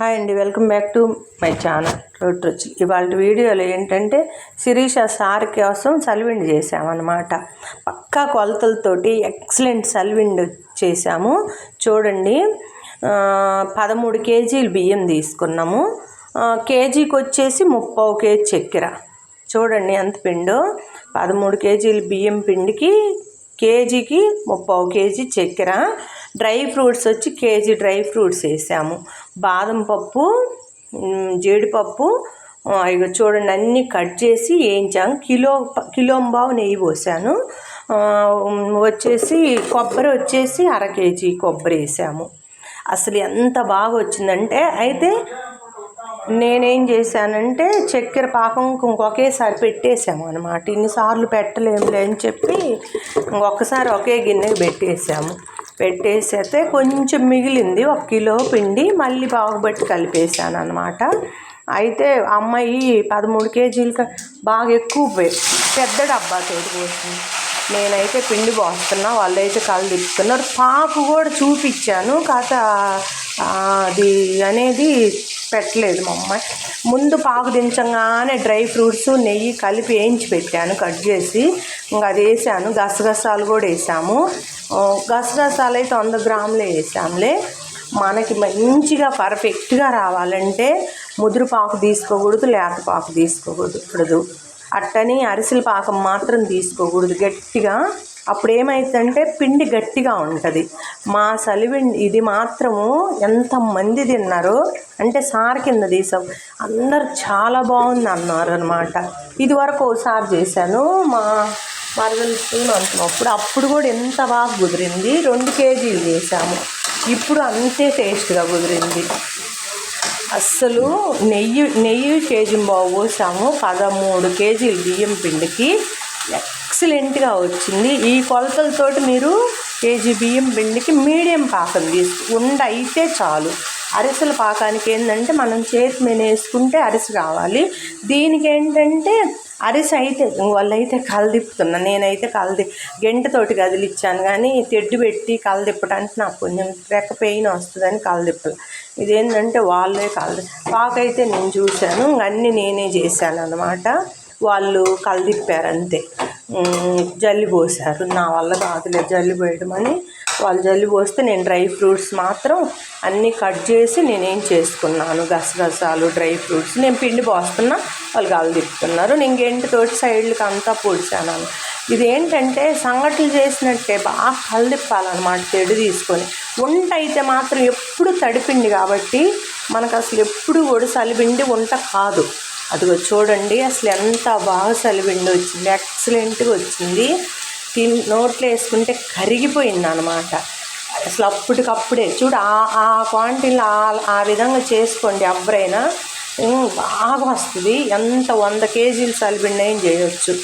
Hi అండి welcome back to my channel road Ruchi ఇవాళ వీడియోలో ఏంటంటే శిరీష సార్ కోసం సల్విండ్ చేసామన్నమాట పక్కా కొలతలతోటి ఎక్సలెంట్ సల్విండ్ చేసాము చూడండి పదమూడు కేజీలు బియ్యం తీసుకున్నాము. కేజీకి వచ్చేసి ముప్పై కేజీ చక్కెర. చూడండి ఎంత పిండో. పదమూడు కేజీలు బియ్యం పిండికి కేజీకి ముప్పై కేజీ చక్కెర. డ్రై ఫ్రూట్స్ వచ్చి కేజీ డ్రై ఫ్రూట్స్ వేసాము. బాదం పప్పు జీడిపప్పు ఇక ఇగో చూడండి అన్నీ కట్ చేసి వేయించాము కిలో కిలోంబావు నెయ్యి పోసాను. వచ్చేసి కొబ్బరి వచ్చేసి అర కేజీ కొబ్బరి వేసాము. అసలు ఎంత బాగా వచ్చిందంటే అయితే నేనేం చేశానంటే చక్కెర పాకం ఇంకొకేసారి పెట్టేసాము అనమాట ఇన్నిసార్లు పెట్టలేములే అని చెప్పి ఇంకొకసారి ఒకే గిన్నెకి పెట్టేసాము. పెట్టేసేస్తే కొంచెం మిగిలింది. ఒక కిలో పిండి మళ్ళీ బాగుబట్టి కలిపేసాను అనమాట అయితే అమ్మాయి పదమూడు కేజీలు బాగా ఎక్కువ పెద్ద డబ్బా తోటి పోసింది. నేనైతే పిండి పోస్తున్నా వాళ్ళైతే కళ్ళు తిప్పుతున్నారు. పాకు కూడా చూపించాను. కాక అది అనేది పెట్టలేదు మా అమ్మాయి. ముందు పాకు దించగానే డ్రై ఫ్రూట్స్ నెయ్యి కలిపి వేయించి పెట్టాను కట్ చేసి. ఇంకా అది వేసాను. గసగసాలు కూడా వేసాము. గసగసాలు అయితే వంద గ్రాములే వేసాములే మనకి మంచిగా పర్ఫెక్ట్గా రావాలంటే ముదురు పాకు తీసుకోకూడదు లేత పాకు తీసుకోకూడదు. అట్టని అరిసెల పాకం మాత్రం తీసుకోకూడదు. గట్టిగా అప్పుడు ఏమవుతుందంటే పిండి గట్టిగా ఉంటుంది. మా సలివిండి ఇది మాత్రము ఎంతమంది తిన్నారు అంటే సార్ కింద తీసాం. అందరు చాలా బాగుంది అన్నారు అనమాట ఇది వరకు ఒకసారి చేశాను. మా మరదలు స్కూల్ అంటున్నప్పుడు అప్పుడు కూడా ఎంత బాగా కుదిరింది. రెండు కేజీలు చేసాము ఇప్పుడు అంతే టేస్ట్గా కుదిరింది. అస్సలు నెయ్యి నెయ్యి కేజీ బావు పోసాము. పదమూడు కేజీలు బియ్యం పిండికి. ఎక్సలెంట్గా వచ్చింది. ఈ కొలతలతోటి మీరు కేజీ బియ్యం పిండికి మీడియం పాకం తీసుకు ఉండ అయితే చాలు. అరిసెల పాకానికి ఏంటంటే మనం చేతి మీద వేసుకుంటే అరిసె కావాలి. దీనికి ఏంటంటే అరిసె అయితే వాళ్ళైతే కలదిప్పుతున్నా నేనైతే కలది గంటతోటి కదిలిచ్చాను కానీ తెడ్డు పెట్టి కలదిప్పడానికి నాకు కొంచెం రెక్క పెయిన్ వస్తుందని కలదిప్పలు. ఇదేంటంటే వాళ్ళే కలది పాకైతే నేను చూశాను అన్నీ నేనే చేశాను అనమాట వాళ్ళు కలదిప్పారు అంతే జల్లి పోసారు. నా వల్ల కాదులే జల్లి పోయడం అని వాళ్ళు జల్లి పోస్తే నేను డ్రై ఫ్రూట్స్ మాత్రం అన్నీ కట్ చేసి నేనేం చేసుకున్నాను. గసగసాలు డ్రై ఫ్రూట్స్ నేను పిండి పోస్తున్నా వాళ్ళు గాలి తిప్పుతున్నారు. నేను గెంటితోటి సైడ్లకి అంతా పొడిచాను ఇదేంటంటే సంఘటనలు చేసినట్టే బాగా కలదిప్పాలన్నమాట తెడు తీసుకొని. వంట అయితే మాత్రం ఎప్పుడు తడిపిండి కాబట్టి మనకు అసలు ఎప్పుడు కూడా సలిపిండి వంట కాదు. అదిగో చూడండి అసలు ఎంత బాగా సలిపిండి వచ్చింది ఎక్సలెంట్గా వచ్చింది. తిన్ నోట్లో వేసుకుంటే కరిగిపోయింది అనమాట అసలు అప్పటికప్పుడే చూడు ఆ ఆ క్వాంటిటీలో ఆ- ఆ విధంగా చేసుకోండి ఎవరైనా. బాగా వస్తుంది. ఎంత వంద కేజీలు సలిపిండి చేయొచ్చు.